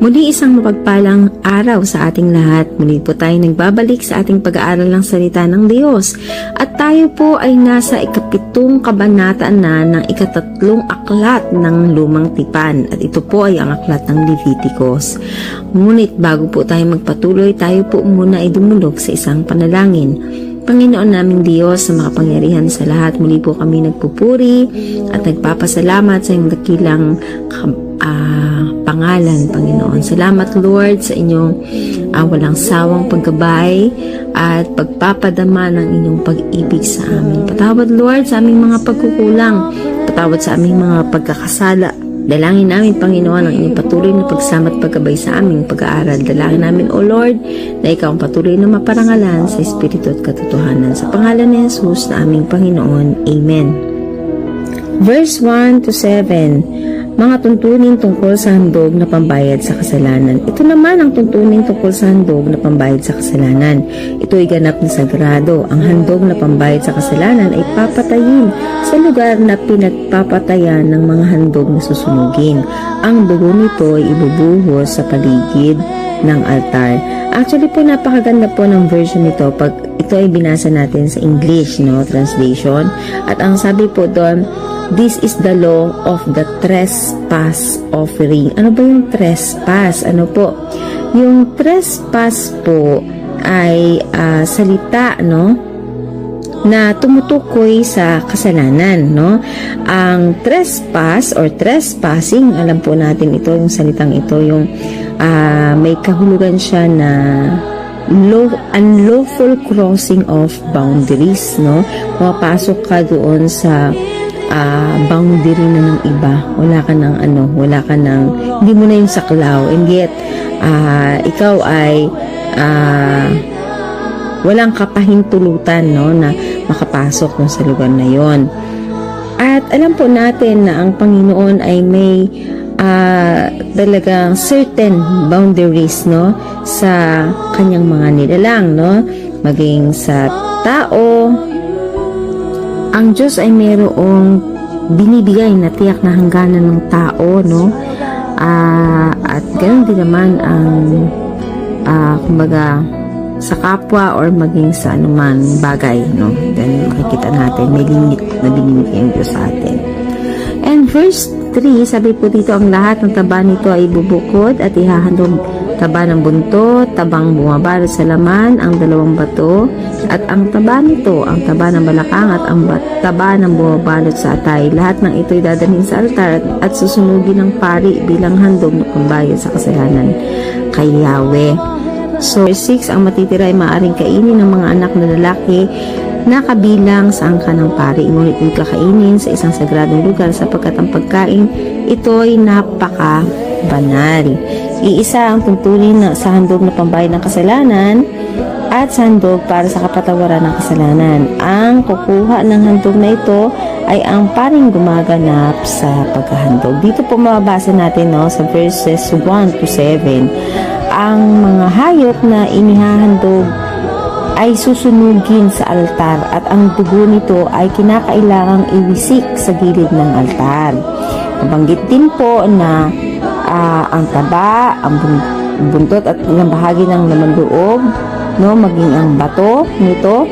Muli isang mapagpalang araw sa ating lahat. Muli po tayo nagbabalik sa ating pag-aaral ng salita ng Diyos. At tayo po ay nasa ikapitong kabanata na ng ikatatlong aklat ng lumang tipan. At ito po ay ang aklat ng Leviticus. Ngunit bago po tayo magpatuloy, tayo po muna ay dumulog sa isang panalangin. Panginoon naming Diyos sa makapangyarihan sa lahat, muli po kami nagpupuri at nagpapasalamat sa iyong dakilang ah, pangalan, Panginoon. Salamat, Lord, sa inyong ah, walang sawang paggabay at pagpapadama ng inyong pag-ibig sa amin. Patawad, Lord, sa aming mga pagkukulang. Patawad sa aming mga pagkakasala. Dalangin namin, Panginoon, ang inyong patuloy na pagsama at pagkabay sa aming pag-aaral. Dalangin namin, O Lord, na ikaw ang patuloy na maparangalan sa Espiritu at katotohanan. Sa pangalan ni Jesus na aming Panginoon. Amen. Verse 1 to 7 mga tuntunin tungkol sa handog na pambayad sa kasalanan. Ito naman ang tuntunin tungkol sa handog na pambayad sa kasalanan. Ito ay ganap na sagrado. Ang handog na pambayad sa kasalanan ay papatayin sa lugar na pinagpapatayan ng mga handog na susunugin. Ang dugo nito ay ibubuhos sa paligid ng altar. Actually po napakaganda po ng version nito pag ito ay binasa natin sa English no translation at ang sabi po doon This is the law of the trespass offering. Ano ba yung trespass? Ano po? Yung trespass po ay ah, salita, no? na tumutukoy sa kasalanan, no? Ang trespass or trespassing, alam po natin ito, yung salitang ito, yung ah, may kahulugan siya na law, unlawful crossing of boundaries, no? Pumapasok ka doon sa ah, boundary na ng iba. Wala ka ng ano, wala ka ng, hindi mo na yung saklaw. And yet, ah, ikaw ay ah, walang kapahintulutan no, na makapasok no, sa lugar na yon. At alam po natin na ang Panginoon ay may ah, talagang certain boundaries no sa kanyang mga nilalang no maging sa tao ang Diyos ay mayroong binibigay na tiyak na hangganan ng tao, no? Ah, at ganoon din naman ang ah, kumbaga sa kapwa or maging sa anuman bagay, no? Then makikita natin may limit na binibigay ang Diyos sa atin. And verse 3, sabi po dito, ang lahat ng taba nito ay bubukod at ihahandog taba ng bunto, tabang bumabalot sa laman, ang dalawang bato, at ang taba nito, ang taba ng balakang at ang taba ng bumabalot sa atay. Lahat ng ito ay dadalhin sa altar at, susunugin ng pari bilang handog na pambayad sa kasalanan kay Yahweh. So, verse 6, ang matitira ay maaaring kainin ng mga anak na lalaki na kabilang sa angka ng pari. Ngunit hindi kakainin sa isang sagradong lugar sapagkat ang pagkain ito ay napaka banal. Iisa ang tuntunin na sa handog na pambayad ng kasalanan at sa handog para sa kapatawaran ng kasalanan. Ang kukuha ng handog na ito ay ang paring gumaganap sa paghahandog. Dito po mababasa natin no, sa verses 1 to 7 ang mga hayop na inihahandog ay susunugin sa altar at ang dugo nito ay kinakailangang iwisik sa gilid ng altar. Nabanggit din po na ah, ang taba, ang bun- buntot at ilang bahagi ng laman loob, no, maging ang bato nito,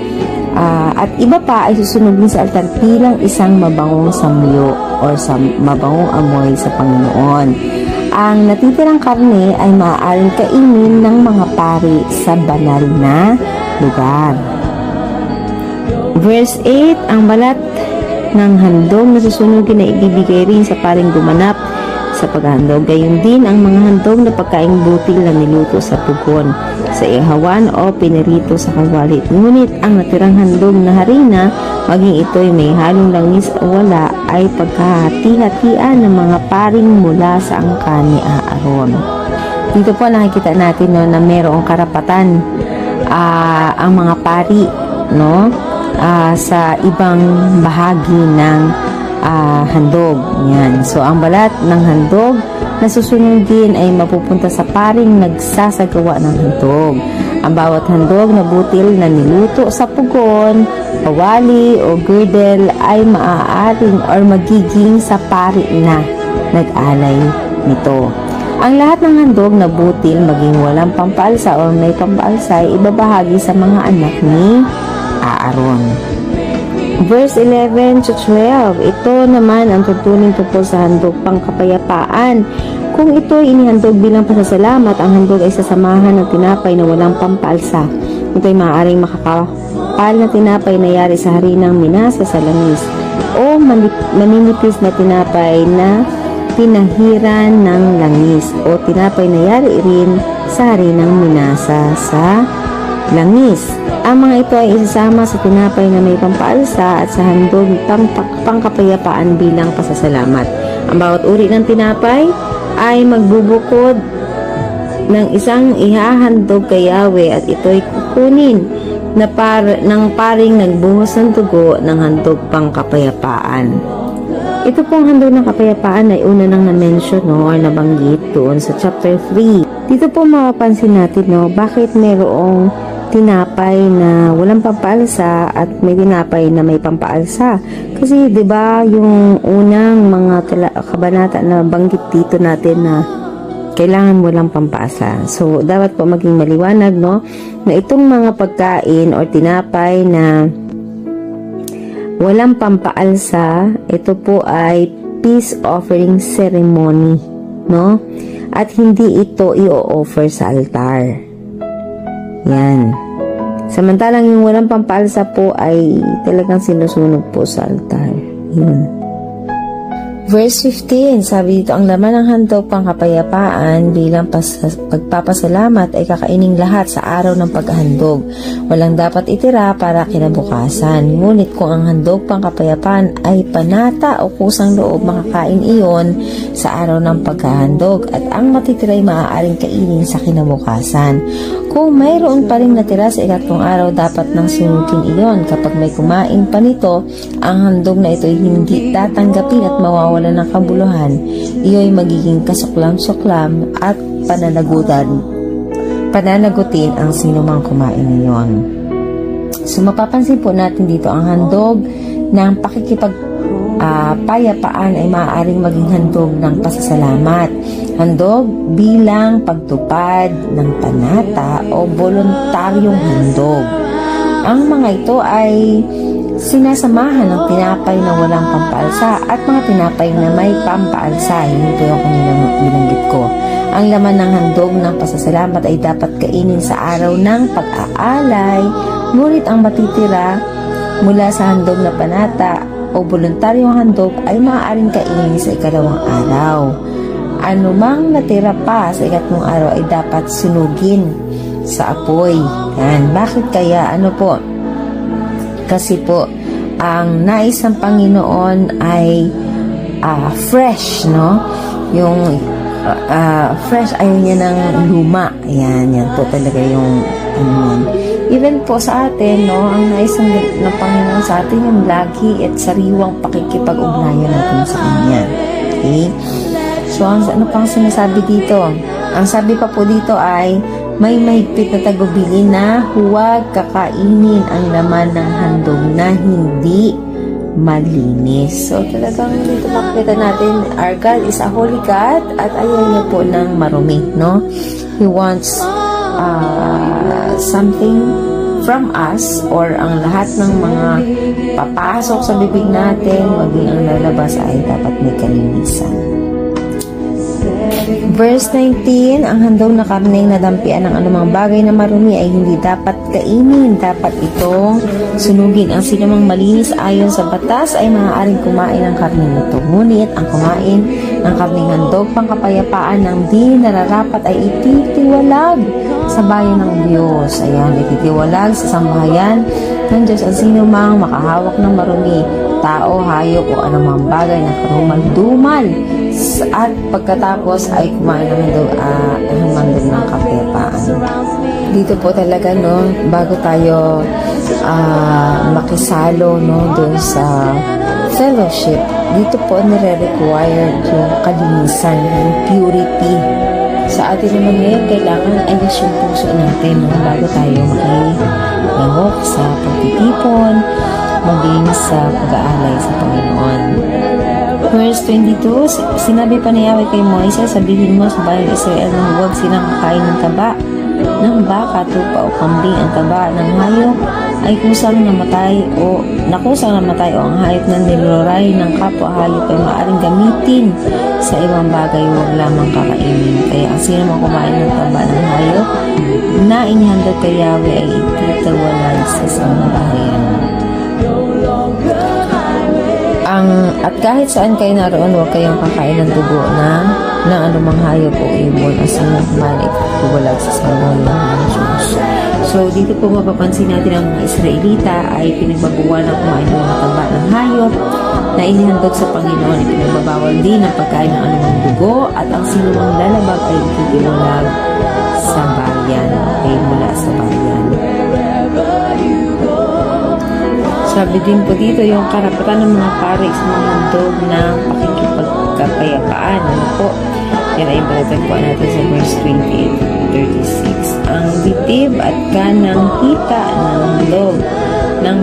ah, at iba pa ay susunugin sa altar bilang isang mabangong samyo or sa mabangong amoy sa Panginoon. Ang natitirang karne ay maaaring kainin ng mga pari sa banal na lugar. Verse 8, ang balat ng handog na susunugin na ibibigay rin sa paring gumanap sa paghandog. Gayon din ang mga handog na pagkaing butil na niluto sa pugon, sa ihawan o pinirito sa kawalit. Ngunit ang natirang handog na harina, maging ito'y may halong langis o wala, ay pagkahati-hatian ng mga paring mula sa angkan ni Aaron. Dito po nakikita natin no, na mayroong karapatan ah, ang mga pari no ah, sa ibang bahagi ng ah, handog. Yan. So ang balat ng handog na susunugin ay mapupunta sa paring nagsasagawa ng handog. Ang bawat handog na butil na niluto sa pugon, kawali o girdle ay maaaring or magiging sa pari na nag-alay nito. Ang lahat ng handog na butil maging walang pampaalsa o may pampaalsa ay ibabahagi sa mga anak ni Aaron. Verse 11 to 12, ito naman ang tutunin tungkol sa handog pang kapayapaan. Kung ito ay inihandog bilang pasasalamat, ang handog ay sasamahan ng tinapay na walang pampaalsa. Ito ay maaaring makakapal na tinapay na yari sa harinang minasa sa langis o maninipis na tinapay na pinahiran ng langis o tinapay na yari rin sa harinang minasa sa langis. Ang mga ito ay isasama sa tinapay na may pampaalsa at sa handog pang pangkapayapaan bilang pasasalamat. Ang bawat uri ng tinapay ay magbubukod ng isang ihahandog kay Yahweh at ito ay kukunin na par ng paring nagbuhos ng dugo ng handog pangkapayapaan. Ito pong handog ng kapayapaan ay una nang na-mention no, or nabanggit doon sa chapter 3. Dito po mapapansin natin no, bakit mayroong tinapay na walang pampaalsa at may tinapay na may pampaalsa. Kasi 'di ba yung unang mga kabanata na banggit dito natin na kailangan walang pampaalsa. So dapat po maging maliwanag no na itong mga pagkain or tinapay na walang pampaalsa, ito po ay peace offering ceremony, no? At hindi ito i-offer sa altar. Yan. Samantalang yung walang pampaalsa po ay talagang sinusunog po sa altar. Yun. Verse 15, sabi dito, ang laman ng handog pang kapayapaan bilang pas- pagpapasalamat ay kakainin lahat sa araw ng paghahandog. Walang dapat itira para kinabukasan. Ngunit kung ang handog pang kapayapaan ay panata o kusang loob, makakain iyon sa araw ng paghahandog at ang matitira ay maaaring kainin sa kinabukasan. Kung mayroon pa rin natira sa ikatlong araw, dapat nang sunugin iyon. Kapag may kumain pa nito, ang handog na ito ay hindi tatanggapin at mawawalan ng kabuluhan. Iyo ay magiging kasuklam-suklam at pananagutan. Pananagutin ang sinumang kumain niyon. So mapapansin po natin dito ang handog ng pakikipag ah, payapaan ay maaaring maging handog ng pasasalamat. Handog bilang pagtupad ng panata o voluntaryong handog. Ang mga ito ay sinasamahan ng tinapay na walang pampaalsa at mga tinapay na may pampaalsa. Yun po yung kaninang binanggit ko. Ang laman ng handog ng pasasalamat ay dapat kainin sa araw ng pag-aalay, ngunit ang matitira mula sa handog na panata o voluntaryong handog ay maaaring kainin sa ikalawang araw. Anumang natira pa sa ikatlong araw ay dapat sunugin sa apoy. Yan. Bakit kaya? Ano po? Kasi po, ang nais ng Panginoon ay ah, fresh, no? Yung ah, fresh, ayaw niya ng luma. Ayan, yan po talaga yung ano yun. Even po sa atin, no, ang nais ng, ng Panginoon sa atin yung lagi at sariwang pakikipag-ugnayan natin sa Kanya. Okay? So, ang, ano pang sinasabi dito? Ang sabi pa po dito ay, may mahigpit na tagubili na huwag kakainin ang laman ng handog na hindi malinis. So, talagang dito makikita natin, our God is a holy God at ayaw niya po ng marumi, no? He wants uh, something from us or ang lahat ng mga papasok sa bibig natin, maging ang lalabas ay dapat may kalinisan. Verse 19, ang handog na karne na dampian ng anumang bagay na marumi ay hindi dapat kainin. Dapat itong sunugin. Ang sinumang malinis ayon sa batas ay maaaring kumain ng karne nito. Ngunit ang kumain ng karning handog pangkapayapaan ng di nararapat ay ititiwalag sa bayan ng Diyos. Ayan, ititiwalag sa sambahayan ng Diyos ang sinumang makahawak ng marumi tao, hayop o anumang bagay na karumal-dumal at pagkatapos ay kumain ng handog, uh, handog ng kapayapaan. Dito po talaga no, bago tayo ah, makisalo no doon sa fellowship, dito po nire-require yung kalinisan, yung purity. Sa atin naman ngayon, kailangan ayos yung puso natin no, bago tayo makilahok sa pagtitipon, maging sa pag-aalay sa Panginoon. Verse 22, sinabi pa ni Yahweh kay Moises, sabihin mo sa bayan Israel na huwag silang kakain ng taba ng baka, tupa o kambing ang taba ng hayop ay kusang namatay o nakusang namatay o ang hayop na niluray ng kapwa hayop ay maaaring gamitin sa ibang bagay huwag lamang kakainin. Kaya ang sino man kumain ng taba ng hayop na inihandog kay Yahweh ay ititawalan sa sambahayan. Ang at kahit saan kayo naroon, huwag kayong kakain ng dugo na ng anumang hayop o ibon at sinong kumain ay bubulag sa sambahayan ng Diyos. So, dito po mapapansin natin ang mga Israelita ay pinagbabawalan ng kumain ng mga taba ng hayop na inihandog sa Panginoon. Ipinagbabawal din ang pagkain ng anumang dugo at ang sinumang lalabag ay ititiwalag sa bayan ay mula sa bayan. Sabi din po dito yung karapatan ng mga pare sa mga handog ng pakikipagkapayapaan. Ano po? Yan ay matatagpuan natin sa verse 28-36. Ang bitib at kanang hita ng handog ng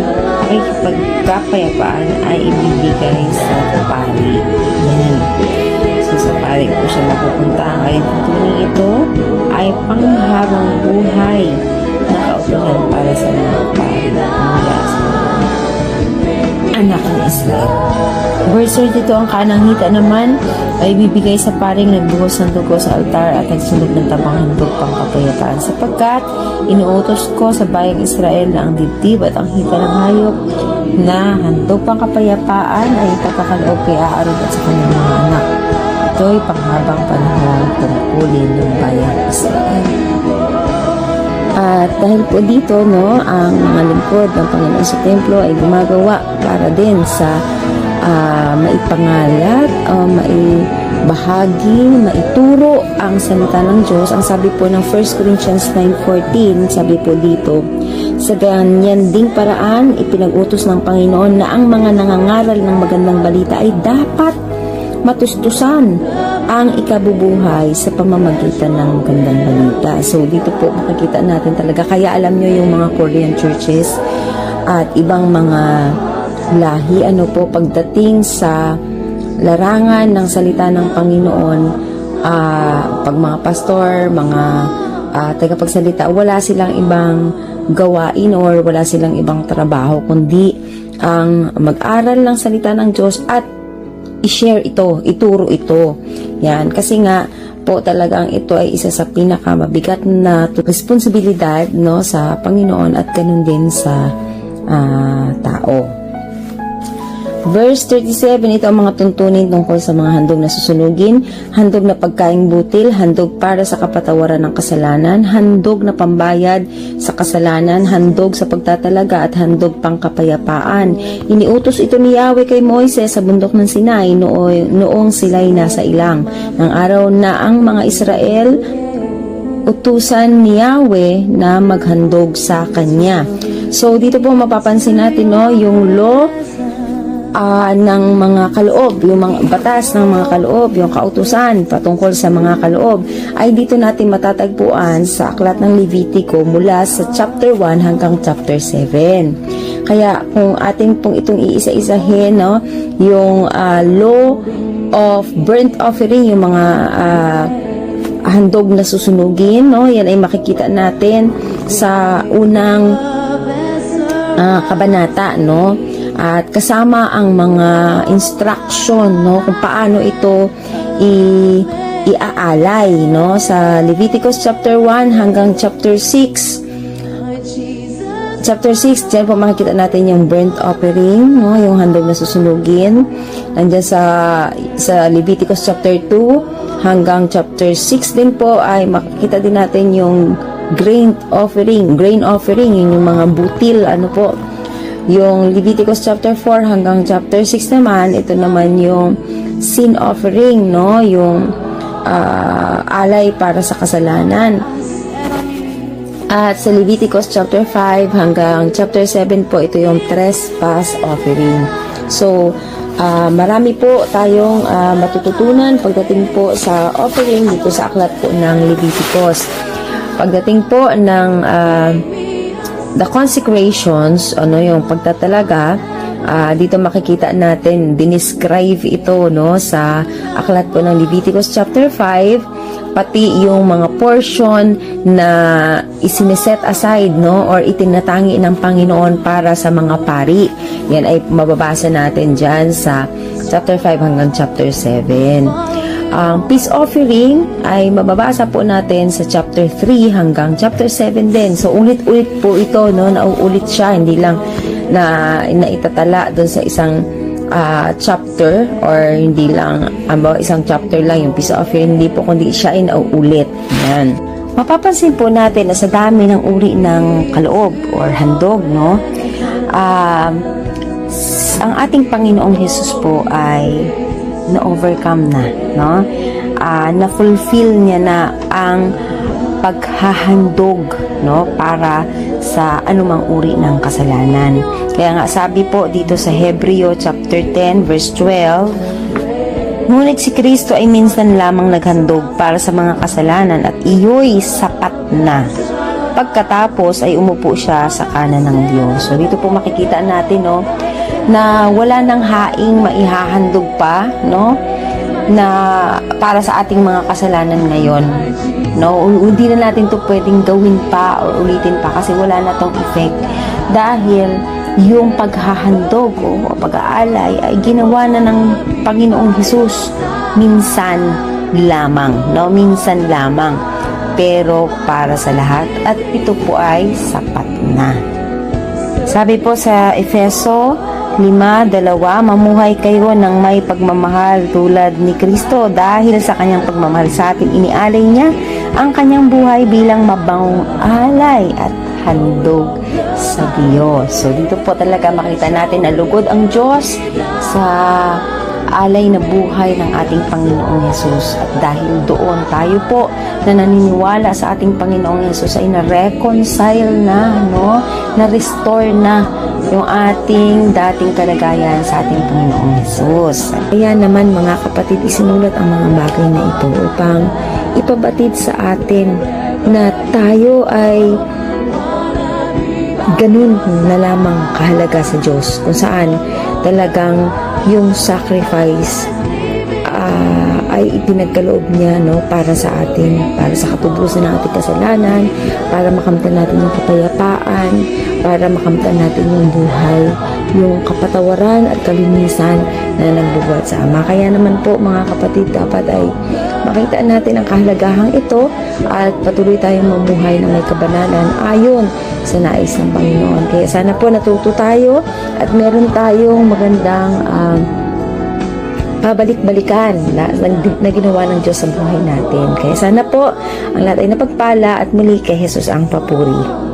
pakikipagkapayapaan ay ibibigay sa pari. Yan. So sa pari po siya mapupunta. Ang kalintutunin ito ay panghabang buhay na kautuhan para sa mga ng Israel. Verse 32, ang kanang hita naman ay bibigay sa paring nagbuhos ng dugo sa altar at nagsunog ng tabang handog pang kapayapaan sapagkat inuutos ko sa bayang Israel na ang dibdib at ang hita ng hayop na handog pang kapayapaan ay ipagkakaloob kay Aaron at sa kanyang mga anak. Ito'y panghabang panahon tungkulin ng bayang Israel. Dahil po dito, no, ang mga lingkod ng Panginoon sa templo ay gumagawa para din sa ah, maipangalat, o maibahagi, maituro ang salita ng Diyos. Ang sabi po ng 1 Corinthians 9.14, sabi po dito, sa ganyan ding paraan, ipinag-utos ng Panginoon na ang mga nangangaral ng magandang balita ay dapat matustusan ang ikabubuhay sa pamamagitan ng magandang balita. So, dito po makikita natin talaga. Kaya alam nyo yung mga Korean churches at ibang mga lahi, ano po, pagdating sa larangan ng salita ng Panginoon, ah, pag mga pastor, mga uh, tagapagsalita, wala silang ibang gawain or wala silang ibang trabaho, kundi ang mag-aral ng salita ng Diyos at i-share ito, ituro ito. Yan, kasi nga po talagang ito ay isa sa pinakamabigat na responsibilidad no sa Panginoon at ganun din sa ah, tao. Verse 37, ito ang mga tuntunin tungkol sa mga handog na susunugin, handog na pagkaing butil, handog para sa kapatawaran ng kasalanan, handog na pambayad sa kasalanan, handog sa pagtatalaga at handog pang kapayapaan. Iniutos ito ni Yahweh kay Moises sa bundok ng Sinai nooy, noong sila'y nasa ilang. Ng araw na ang mga Israel utusan ni Yahweh na maghandog sa kanya. So dito po mapapansin natin no, yung law ah, ng mga kaloob, yung mga batas ng mga kaloob, yung kautusan patungkol sa mga kaloob, ay dito natin matatagpuan sa aklat ng Levitico mula sa chapter 1 hanggang chapter 7. Kaya kung ating pong itong iisa-isahin, no, yung ah, law of burnt offering, yung mga ah, handog na susunugin, no, yan ay makikita natin sa unang ah, kabanata, no, at kasama ang mga instruction no kung paano ito i iaalay no sa Leviticus chapter 1 hanggang chapter 6 chapter 6 diyan po makikita natin yung burnt offering no yung handog na susunugin. Nandiyan sa sa Leviticus chapter 2 hanggang chapter 6 din po ay makikita din natin yung grain offering grain offering yun yung mga butil ano po yung Leviticus chapter 4 hanggang chapter 6 naman, ito naman yung sin offering, no? Yung ah, alay para sa kasalanan. At sa Leviticus chapter 5 hanggang chapter 7 po, ito yung trespass offering. So, ah, marami po tayong ah, matututunan pagdating po sa offering dito sa aklat po ng Leviticus. Pagdating po ng ah, the consecrations, ano yung pagtatalaga, Ah, dito makikita natin, dinescribe ito no sa aklat po ng Leviticus chapter 5 pati yung mga portion na isiniset aside no or itinatangi ng Panginoon para sa mga pari. Yan ay mababasa natin diyan sa chapter 5 hanggang chapter 7. Ang peace offering ay mababasa po natin sa chapter 3 hanggang chapter 7 din. So ulit-ulit po ito no, nauulit siya hindi lang na naitatala doon sa isang ah, chapter or hindi lang amo isang chapter lang yung peace offering hindi po kundi siya ay nauulit. Yan. Mapapansin po natin na sa dami ng uri ng kaloob or handog no. s- ang ating Panginoong Hesus po ay na-overcome na, no? Ah, na-fulfill niya na ang paghahandog, no? Para sa anumang uri ng kasalanan. Kaya nga sabi po dito sa Hebreo chapter 10 verse 12, Ngunit si Kristo ay minsan lamang naghandog para sa mga kasalanan at iyo'y sapat na. Pagkatapos ay umupo siya sa kanan ng Diyos. So dito po makikita natin no na wala nang haing maihahandog pa no na para sa ating mga kasalanan ngayon. No, hindi na natin to pwedeng gawin pa or ulitin pa kasi wala na tong effect dahil yung paghahandog o pag-aalay ay ginawa na ng Panginoong Hesus minsan lamang, no? Minsan lamang. Pero para sa lahat at ito po ay sapat na. Sabi po sa Efeso 5.2, mamuhay kayo ng may pagmamahal tulad ni Kristo dahil sa kanyang pagmamahal sa atin, inialay niya ang kanyang buhay bilang mabangong alay at handog sa Diyos. So dito po talaga makita natin na lugod ang Diyos sa alay na buhay ng ating Panginoong Yesus. At dahil doon tayo po na naniniwala sa ating Panginoong Yesus ay na-reconcile na, no? Na-restore na yung ating dating kalagayan sa ating Panginoong Yesus. Kaya naman mga kapatid, isinulat ang mga bagay na ito upang ipabatid sa atin na tayo ay ganun na lamang kahalaga sa Diyos kung saan talagang yung sacrifice ah, ay ipinagkaloob niya no para sa atin para sa katubusan ng ating kasalanan para makamtan natin yung kapayapaan para makamtan natin yung buhay yung kapatawaran at kalinisan na nagbubuhat sa Ama. Kaya naman po mga kapatid, dapat ay makita natin ang kahalagahang ito at patuloy tayong mamuhay ng may kabanalan ayon sa nais ng Panginoon. Kaya sana po natuto tayo at meron tayong magandang um, pabalik-balikan na, na, na ginawa ng Diyos sa buhay natin. Kaya sana po ang lahat ay napagpala at muli kay Jesus ang papuri.